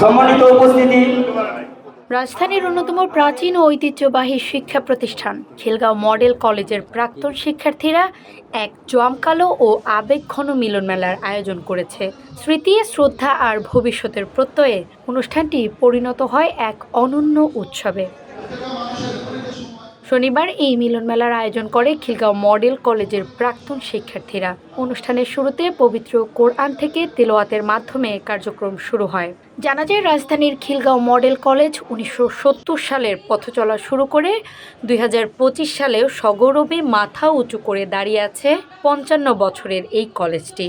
সম্মানিত উপস্থিতি। রাজধানীর অন্যতম প্রাচীন ও ঐতিহ্যবাহী শিক্ষা প্রতিষ্ঠান, খিলগাঁও মডেল কলেজের প্রাক্তন শিক্ষার্থীরা এক জমকালো ও আবেগঘন মিলন মেলার আয়োজন করেছে। স্মৃতি শ্রদ্ধা আর ভবিষ্যতের প্রত্যয়ে অনুষ্ঠানটি পরিণত হয় এক অনন্য উৎসবে। শনিবার এই মিলন মেলার আয়োজন করে খিলগাঁও মডেল কলেজের প্রাক্তন শিক্ষার্থীরা। অনুষ্ঠানের শুরুতে পবিত্র কোরআন থেকে তেলোয়াতের মাধ্যমে কার্যক্রম শুরু হয়। জানা যায়, রাজধানীর খিলগাঁও মডেল কলেজ উনিশশো সত্তর সালের পথ চলা শুরু করে দুই হাজার পঁচিশ সালেও সগৌরবে মাথা উঁচু করে দাঁড়িয়ে আছে পঞ্চান্ন বছরের এই কলেজটি।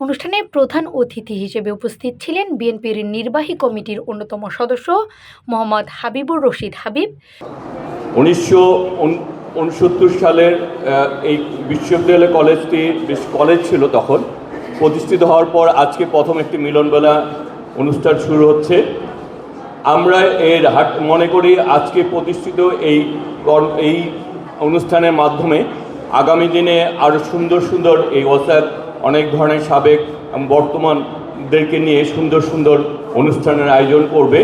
অনুষ্ঠানে প্রধান অতিথি হিসেবে উপস্থিত ছিলেন বিএনপির নির্বাহী কমিটির অন্যতম সদস্য মোহাম্মদ হাবিবুর রশিদ হাবিব। উনিশশো উনসত্তর সালের এই বিশ্ববিদ্যালয় কলেজটি বেশ কলেজ ছিল তখন। প্রতিষ্ঠিত হওয়ার পর আজকে প্রথম একটি মিলনবেলা অনুষ্ঠান শুরু হচ্ছে। আমরা এর হাট, মনে করি আজকে প্রতিষ্ঠিত এই এই অনুষ্ঠানের মাধ্যমে আগামী দিনে আরও সুন্দর সুন্দর এই ওসার অনেক ধরনের সাবেক বর্তমানদেরকে নিয়ে সুন্দর সুন্দর অনুষ্ঠানের আয়োজন করবে।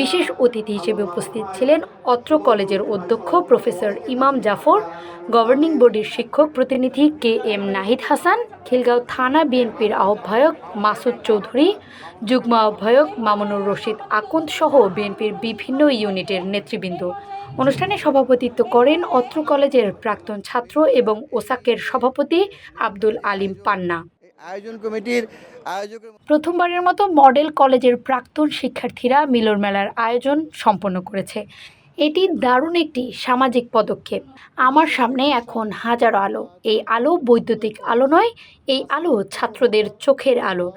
বিশেষ অতিথি হিসেবে উপস্থিত ছিলেন অত্র কলেজের অধ্যক্ষ প্রফেসর ইমাম জাফর, গভর্নিং বডির শিক্ষক প্রতিনিধি কে এম নাহিদ হাসান, খিলগাঁও থানা বিএনপির আহ্বায়ক মাসুদ চৌধুরী, যুগ্ম আহ্বায়ক মামুনুর রশিদ আকন্দ সহ বিএনপির বিভিন্ন ইউনিটের নেতৃবৃন্দ। অনুষ্ঠানে সভাপতিত্ব করেন অত্র কলেজের প্রাক্তন ছাত্র এবং ওসাকের সভাপতি আব্দুল আলিম পান্না। আয়োজন কমিটির আয়োজকের প্রথমবারের মতো মডেল কলেজের প্রাক্তন শিক্ষার্থীরা মিলন মেলার আয়োজন সম্পন্ন করেছে। এটি দারুণ একটি সামাজিক পদক্ষেপ। আমার সামনে এখন হাজারো আলো। এই আলো বৈদ্যুতিক আলো নয় এই আলো ছাত্রদের চোখের আলো।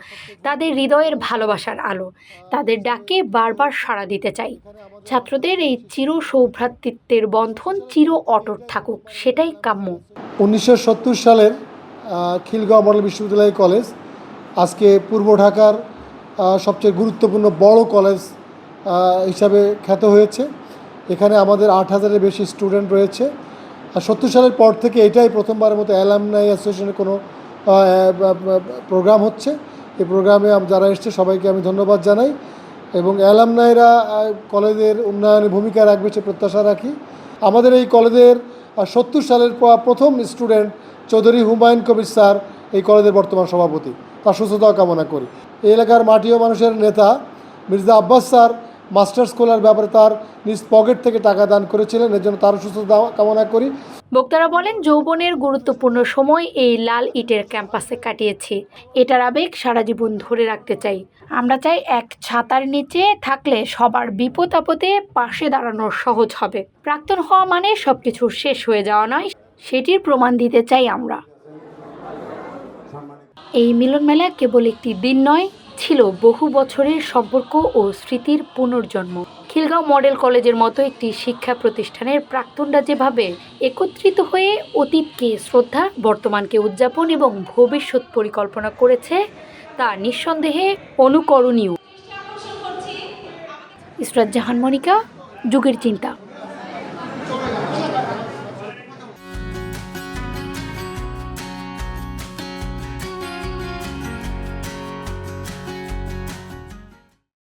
তাদের হৃদয়ের ভালোবাসার আলো। তাদের ডাকে বারবার সাড়া দিতে চাই। ছাত্রদের এই চির সৌভ্রাতৃত্বের বন্ধন চির অটট থাকুক সেটাই কাম্য। উনিশশো সত্তর সালের খিলগাঁও মডেল বিশ্ববিদ্যালয় কলেজ, আজকে পূর্ব ঢাকার সবচেয়ে গুরুত্বপূর্ণ বড় কলেজ হিসাবে খ্যাত হয়েছে। এখানে আমাদের আট হাজারের বেশি স্টুডেন্ট রয়েছে। আর সত্তর সালের পর থেকে এটাই প্রথমবারের মতো অ্যালামনাই অ্যাসোসিয়েশনের কোনো প্রোগ্রাম হচ্ছে। এই প্রোগ্রামে যারা এসছে সবাইকে আমি ধন্যবাদ জানাই। এবং অ্যালামনাইরা কলেজের উন্নয়নে ভূমিকা রাখবে সে প্রত্যাশা রাখি। আমাদের এই কলেজের সত্তর সালের প্রথম স্টুডেন্ট চৌধুরী হুমায়ুন কবির স্যার এই কলেজের বর্তমান সভাপতি। তার সুস্থতা কামনা করি। এই এলাকার মাটি ও মানুষের নেতা মির্জা আব্বাস স্যার মাস্টার্স খোলার ব্যাপারে তার নিজ পকেট থেকে টাকা দান করেছিলেন, এর জন্য তার সুস্থতা কামনা করি। বক্তারা বলেন, যৌবনের গুরুত্বপূর্ণ সময় এই লাল ইটের ক্যাম্পাসে কাটিয়েছি। এটার আবেগ সারা জীবন ধরে রাখতে চাই। আমরা চাই এক ছাতার নিচে থাকলে সবার বিপদ আপদে পাশে দাঁড়ানো সহজ হবে। প্রাক্তন হওয়া মানে সবকিছু শেষ হয়ে যাওয়া নয়, সেটির প্রমাণ দিতে চাই আমরা। এই মিলন মেলা কেবল একটি দিন নয় ছিল বহু বছরের সম্পর্ক ও স্মৃতির পুনর্জন্ম। খিলগাঁও মডেল কলেজের মতো একটি শিক্ষা প্রতিষ্ঠানের প্রাক্তনরা যেভাবে একত্রিত হয়ে অতীতকে শ্রদ্ধা, বর্তমানকে উদযাপন এবং ভবিষ্যৎ পরিকল্পনা করেছে, তা নিঃসন্দেহে অনুকরণীয়। ইসরাত জাহান মনিকা, যুগের চিন্তা।